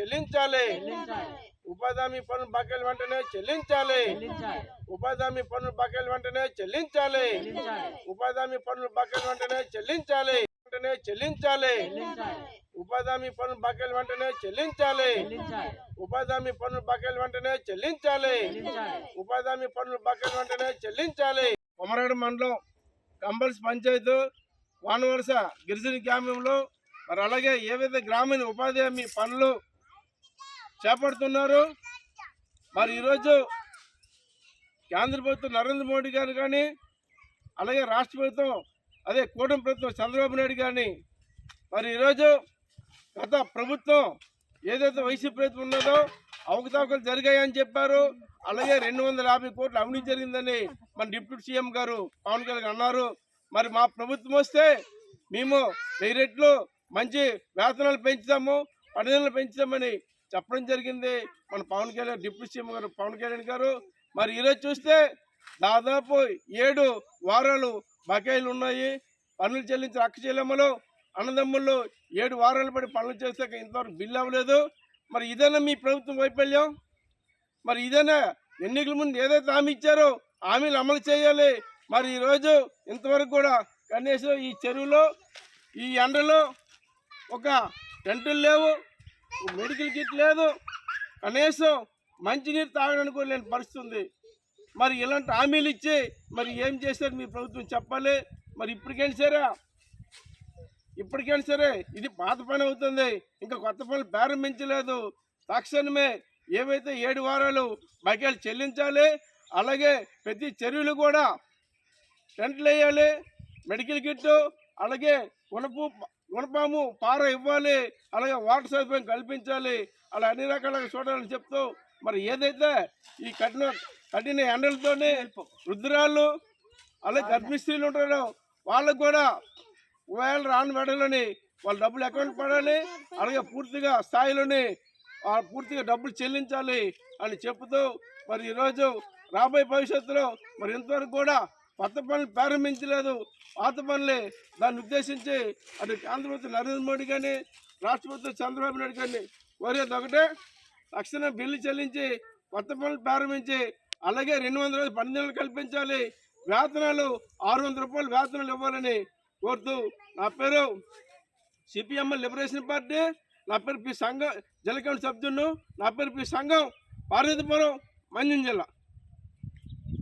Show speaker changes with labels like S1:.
S1: చెల్లించాలి. ఉపాధి పనులు బకాయిలు వెంటనే చెల్లించాలి. ఉపాధి పనులు బకాయిలు వెంటనే చెల్లించాలి. ఉపాధి పనులు బకాయిలు వెంటనే చెల్లించాలి. వెంటనే చెల్లించాలి. ఉపాధి పనులు బకాయిలు వెంటనే చెల్లించాలి. ఉపాధి పనులు బకాయిలు వెంటనే చెల్లించాలి. ఉపాధి పనులు బకాయిలు వెంటనే చెల్లించాలి. కొమరాడు మండలం కంబల్స్ పంచాయతీ వానవలస గిరిజన గ్రామంలో మరి అలాగే ఏ విధంగా గ్రామీణ ఉపాధి హామీ పనులు చేపడుతున్నారు. మరి ఈరోజు కేంద్ర ప్రభుత్వం నరేంద్ర మోడీ గారు కానీ అలాగే రాష్ట్ర ప్రభుత్వం అదే కూటమి ప్రభుత్వం చంద్రబాబు నాయుడు కానీ మరి ఈరోజు గత ప్రభుత్వం ఏదైతే వైసీపీ ప్రభుత్వం ఉన్నదో అవకతవకలు జరిగాయని చెప్పారు. అలాగే రెండు వందల యాభై కోట్లు అవినీతి జరిగిందని మన డిప్యూటీ సీఎం గారు పవన్ కళ్యాణ్ అన్నారు. మరి మా ప్రభుత్వం వస్తే మేము వెయ్యి రెట్లు మంచి వేతనాలు పెంచుతాము పనిదినాలు పెంచుతామని చెప్పడం జరిగింది. మన పవన్ కళ్యాణ్ డిప్యూటీ సీఎం గారు పవన్ కళ్యాణ్ గారు. మరి ఈరోజు చూస్తే దాదాపు ఏడు వారాలు బకాయిలు ఉన్నాయి. పన్నులు చెల్లించిన అక్క చెల్లెమ్మలు అన్నదమ్ముళ్ళు ఏడు వారాలు పడి పనులు చేశాక ఇంతవరకు బిల్లు అవ్వలేదు. మరి ఇదేనా మీ ప్రభుత్వం వైఫల్యం? మరి ఇదేనా ఎన్నికల ముందు ఏదైతే హామీ ఇచ్చారో హామీలు అమలు చేయాలి. మరి ఈరోజు ఇంతవరకు కూడా కనీసం ఈ చెరువులో ఈ ఎండలో ఒక టెంటులు లేవు. మెడికల్ కిట్ లేదు. కనీసం మంచినీరు తాగడానికి కూడా లేని పరిస్థితి ఉంది. మరి ఇలాంటి హామీలు ఇచ్చి మరి ఏం చేశారు మీ ప్రభుత్వం చెప్పాలి. మరి ఇప్పటికైనా సరే? ఇప్పటికైనా సరే? ఇది పాత పని అవుతుంది. ఇంకా కొత్త పనులు ప్రారంభించలేదు. తక్షణమే ఏవైతే ఏడు వారాలు బకాయిలు చెల్లించాలి అలాగే ప్రతి చర్యలు కూడా టెంట్లు వేయాలి మెడికల్ కిట్ అలాగే గుణపు గుణపాము పార ఇవ్వాలి అలాగే వాటర్ సదుపాయం కల్పించాలి అలా అన్ని రకాలుగా చూడాలని చెప్తూ మరి ఏదైతే ఈ కఠిన కఠిన ఎండలతోనే వృద్ధురాళ్ళు అలాగే గర్భిణీ స్త్రీలు ఉంటారో వాళ్ళకు కూడా ఒకవేళ రాని వెడలోని వాళ్ళ డబ్బులు అకౌంట్ పడాలి అలాగే పూర్తిగా స్థాయిలోని పూర్తిగా డబ్బులు చెల్లించాలి అని చెప్తూ మరి ఈరోజు రాబోయే భవిష్యత్తులో మరి ఇంతవరకు కూడా కొత్త పనులు ప్రారంభించలేదు. పాత పనులే దాన్ని ఉద్దేశించి అటు కేంద్ర ప్రభుత్వం నరేంద్ర మోడీ కానీ రాష్ట్ర ప్రభుత్వం చంద్రబాబు నాయుడు కానీ కోరేది ఒకటే తక్షణ బిల్లు చెల్లించి కొత్త పనులు ప్రారంభించి అలాగే రెండు వందల రోజులు పన్నెండు కల్పించాలి. వేతనాలు ఆరు వందల రూపాయలు వేతనాలు ఇవ్వాలని కోరుతూ నా పేరు సిపిఎంఎల్ లిబరేషన్ పార్టీ నా పేరు పి సంఘం జలకండ సభ్యును నా పేరు పి సంఘం పార్వతీపురం మంజం జిల్లా.